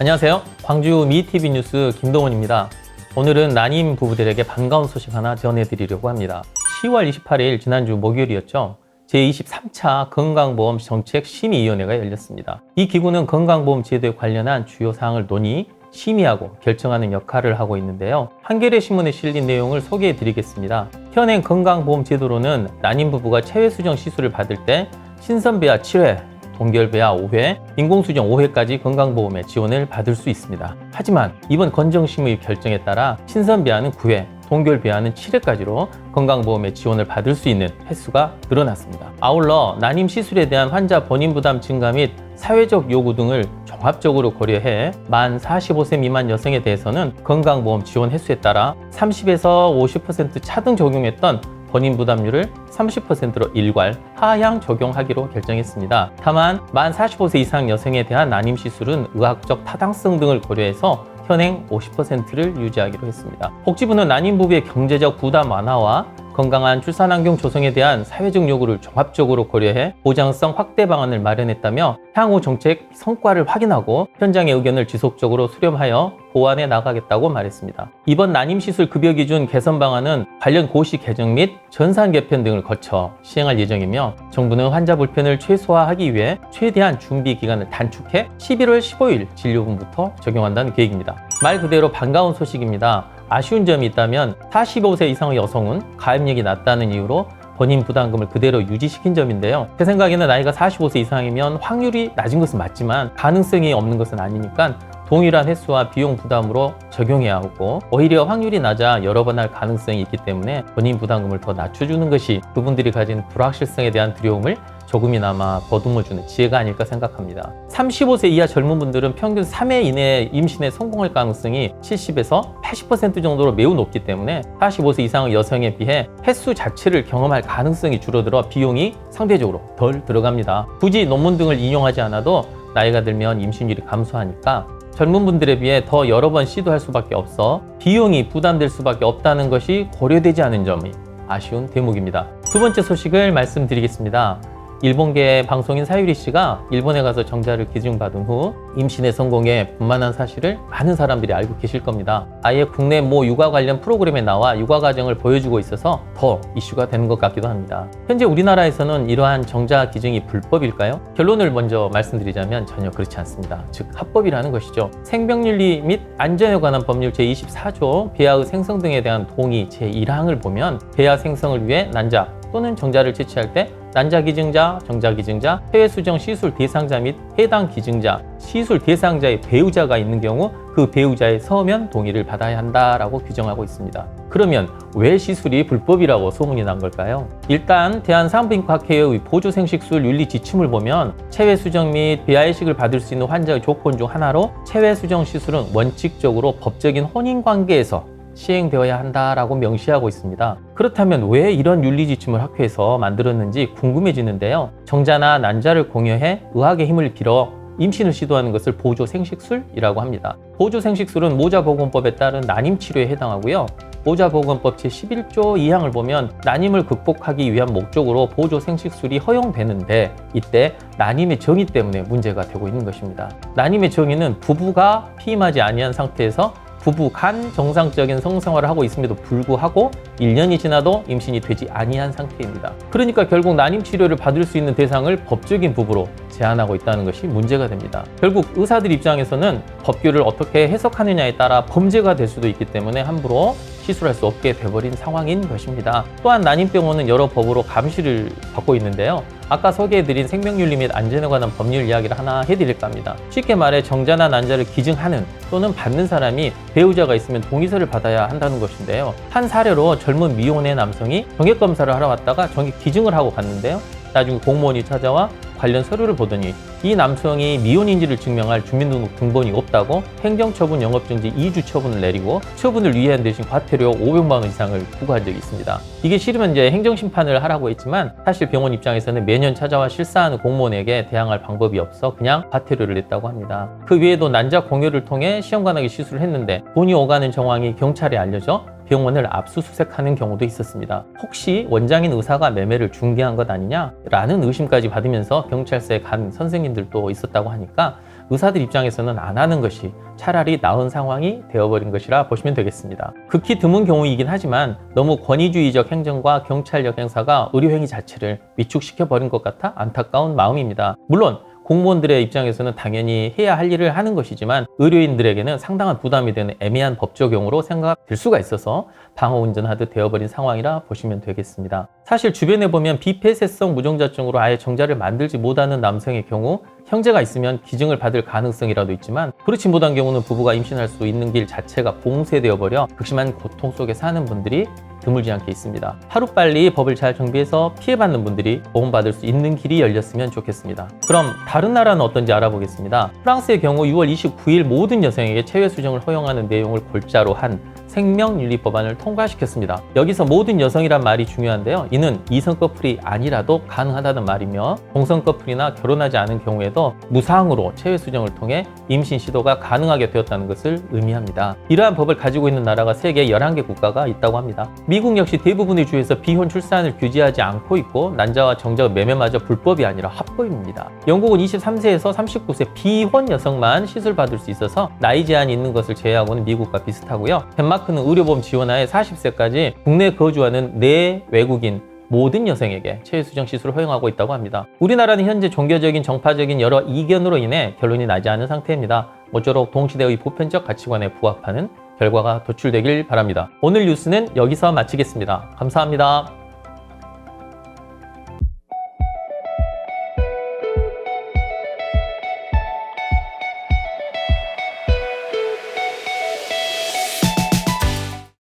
안녕하세요. 광주 미TV 뉴스 김동원입니다. 오늘은 난임 부부들에게 반가운 소식 하나 전해드리려고 합니다. 10월 28일 지난주 목요일이었죠. 제23차 건강보험 정책 심의위원회가 열렸습니다. 이 기구는 건강보험 제도에 관련한 주요 사항을 논의, 심의하고 결정하는 역할을 하고 있는데요. 한겨레 신문에 실린 내용을 소개해 드리겠습니다. 현행 건강보험 제도로는 난임 부부가 체외 수정 시술을 받을 때 신선배아 7회, 동결배아 5회, 인공수정 5회까지 건강보험의 지원을 받을 수 있습니다. 하지만 이번 건정심의 결정에 따라 신선배아는 9회, 동결 배아는 7회까지로 건강보험의 지원을 받을 수 있는 횟수가 늘어났습니다. 아울러 난임 시술에 대한 환자 본인 부담 증가 및 사회적 요구 등을 종합적으로 고려해 만 45세 미만 여성에 대해서는 건강보험 지원 횟수에 따라 30에서 50% 차등 적용했던 본인 부담률을 30%로 일괄 하향 적용하기로 결정했습니다. 다만 만 45세 이상 여성에 대한 난임 시술은 의학적 타당성 등을 고려해서 현행 50%를 유지하기로 했습니다. 복지부는 난임 부부의 경제적 부담 완화와 건강한 출산 환경 조성에 대한 사회적 요구를 종합적으로 고려해 보장성 확대 방안을 마련했다며 향후 정책 성과를 확인하고 현장의 의견을 지속적으로 수렴하여 보완해 나가겠다고 말했습니다. 이번 난임 시술 급여 기준 개선 방안은 관련 고시 개정 및 전산 개편 등을 거쳐 시행할 예정이며 정부는 환자 불편을 최소화하기 위해 최대한 준비 기간을 단축해 11월 15일 진료분부터 적용한다는 계획입니다. 말 그대로 반가운 소식입니다. 아쉬운 점이 있다면 45세 이상의 여성은 가입력이 낮다는 이유로 본인 부담금을 그대로 유지시킨 점인데요. 제 생각에는 나이가 45세 이상이면 확률이 낮은 것은 맞지만 가능성이 없는 것은 아니니까 동일한 횟수와 비용 부담으로 적용해야 하고 오히려 확률이 낮아 여러 번 할 가능성이 있기 때문에 본인 부담금을 더 낮춰주는 것이 그분들이 가진 불확실성에 대한 두려움을 조금이나마 더듬어주는 지혜가 아닐까 생각합니다. 35세 이하 젊은 분들은 평균 3회 이내에 임신에 성공할 가능성이 70에서 80% 정도로 매우 높기 때문에 45세 이상의 여성에 비해 횟수 자체를 경험할 가능성이 줄어들어 비용이 상대적으로 덜 들어갑니다. 굳이 논문 등을 인용하지 않아도 나이가 들면 임신율이 감소하니까 젊은 분들에 비해 더 여러 번 시도할 수밖에 없어 비용이 부담될 수밖에 없다는 것이 고려되지 않은 점이 아쉬운 대목입니다. 두 번째 소식을 말씀드리겠습니다. 일본계 방송인 사유리 씨가 일본에 가서 정자를 기증받은 후 임신에 성공해 분만한 사실을 많은 사람들이 알고 계실 겁니다. 아예 국내 모 육아 관련 프로그램에 나와 육아 과정을 보여주고 있어서 더 이슈가 되는 것 같기도 합니다. 현재 우리나라에서는 이러한 정자 기증이 불법일까요? 결론을 먼저 말씀드리자면 전혀 그렇지 않습니다. 즉 합법이라는 것이죠. 생명윤리 및 안전에 관한 법률 제24조 배아의 생성 등에 대한 동의 제1항을 보면 배아 생성을 위해 난자 또는 정자를 채취할 때 난자 기증자, 정자 기증자, 해외 수정 시술 대상자 및 해당 기증자, 시술 대상자의 배우자가 있는 경우 그 배우자의 서면 동의를 받아야 한다라고 규정하고 있습니다. 그러면 왜 시술이 불법이라고 소문이 난 걸까요? 일단 대한산부인과학회의 보조생식술 윤리 지침을 보면 체외 수정 및 비아이식을 받을 수 있는 환자의 조건 중 하나로 체외 수정 시술은 원칙적으로 법적인 혼인 관계에서 시행되어야 한다라고 명시하고 있습니다. 그렇다면 왜 이런 윤리 지침을 학회에서 만들었는지 궁금해지는데요. 정자나 난자를 공여해 의학의 힘을 빌어 임신을 시도하는 것을 보조 생식술이라고 합니다. 보조 생식술은 모자보건법에 따른 난임 치료에 해당하고요. 보자보건법 제11조 2항을 보면 난임을 극복하기 위한 목적으로 보조 생식술이 허용되는데 이때 난임의 정의 때문에 문제가 되고 있는 것입니다. 난임의 정의는 부부가 피임하지 아니한 상태에서 부부 간 정상적인 성생활을 하고 있음에도 불구하고 1년이 지나도 임신이 되지 아니한 상태입니다. 그러니까 결국 난임 치료를 받을 수 있는 대상을 법적인 부부로 제한하고 있다는 것이 문제가 됩니다. 결국 의사들 입장에서는 법규를 어떻게 해석하느냐에 따라 범죄가 될 수도 있기 때문에 함부로 시술할 수 없게 돼버린 상황인 것입니다. 또한 난임병원은 여러 법으로 감시를 받고 있는데요. 아까 소개해드린 생명윤리 및 안전에 관한 법률 이야기를 하나 해드릴까 합니다. 쉽게 말해 정자나 난자를 기증하는 또는 받는 사람이 배우자가 있으면 동의서를 받아야 한다는 것인데요. 한 사례로 젊은 미혼의 남성이 정액 검사를 하러 왔다가 정액 기증을 하고 갔는데요. 나중에 공무원이 찾아와 관련 서류를 보더니 이 남성이 미혼인지를 증명할 주민등록 등본이 없다고 행정처분 영업정지 2주 처분을 내리고 처분을 위한 대신 과태료 500만 원 이상을 부과한 적이 있습니다. 이게 싫으면 이제 행정심판을 하라고 했지만 사실 병원 입장에서는 매년 찾아와 실사하는 공무원에게 대항할 방법이 없어 그냥 과태료를 냈다고 합니다. 그 외에도 난자 공여를 통해 시험관하게 시술을 했는데 돈이 오가는 정황이 경찰에 알려져 병원을 압수수색하는 경우도 있었습니다. 혹시 원장인 의사가 매매를 중개한 것 아니냐라는 의심까지 받으면서 경찰서에 간 선생님들도 있었다고 하니까 의사들 입장에서는 안 하는 것이 차라리 나은 상황이 되어버린 것이라 보시면 되겠습니다. 극히 드문 경우이긴 하지만 너무 권위주의적 행정과 경찰력 행사가 의료행위 자체를 위축시켜버린 것 같아 안타까운 마음입니다. 물론 공무원들의 입장에서는 당연히 해야 할 일을 하는 것이지만 의료인들에게는 상당한 부담이 되는 애매한 법 적용으로 생각될 수가 있어서 방어 운전하듯 되어버린 상황이라 보시면 되겠습니다. 사실 주변에 보면 비폐쇄성 무정자증으로 아예 정자를 만들지 못하는 남성의 경우 형제가 있으면 기증을 받을 가능성이라도 있지만 그렇지 못한 경우는 부부가 임신할 수 있는 길 자체가 봉쇄되어 버려 극심한 고통 속에 사는 분들이 드물지 않게 있습니다. 하루빨리 법을 잘 정비해서 피해받는 분들이 보험받을 수 있는 길이 열렸으면 좋겠습니다. 그럼 다른 나라는 어떤지 알아보겠습니다. 프랑스의 경우 6월 29일 모든 여성에게 체외 수정을 허용하는 내용을 골자로 한 생명윤리 법안을 통과시켰습니다. 여기서 모든 여성이란 말이 중요한데요. 이는 이성 커플이 아니라도 가능하다는 말이며 동성 커플이나 결혼하지 않은 경우에도 무상으로 체외 수정을 통해 임신 시도가 가능하게 되었다는 것을 의미합니다. 이러한 법을 가지고 있는 나라가 세계 11개 국가가 있다고 합니다. 미국 역시 대부분의 주에서 비혼 출산을 규제하지 않고 있고 난자와 정자 매매마저 불법이 아니라 합법입니다. 영국은 23세에서 39세 비혼 여성만 시술 받을 수 있어서 나이 제한이 있는 것을 제외하고는 미국과 비슷하고요. 덴마크 는 의료보험 지원하에 40세까지 국내 거주하는 내 외국인 모든 여성에게 체외 수정 시술을 허용하고 있다고 합니다. 우리나라는 현재 종교적인 정파적인 여러 이견으로 인해 결론이 나지 않은 상태입니다. 모쪼록 동시대의 보편적 가치관에 부합하는 결과가 도출되길 바랍니다. 오늘 뉴스는 여기서 마치겠습니다. 감사합니다.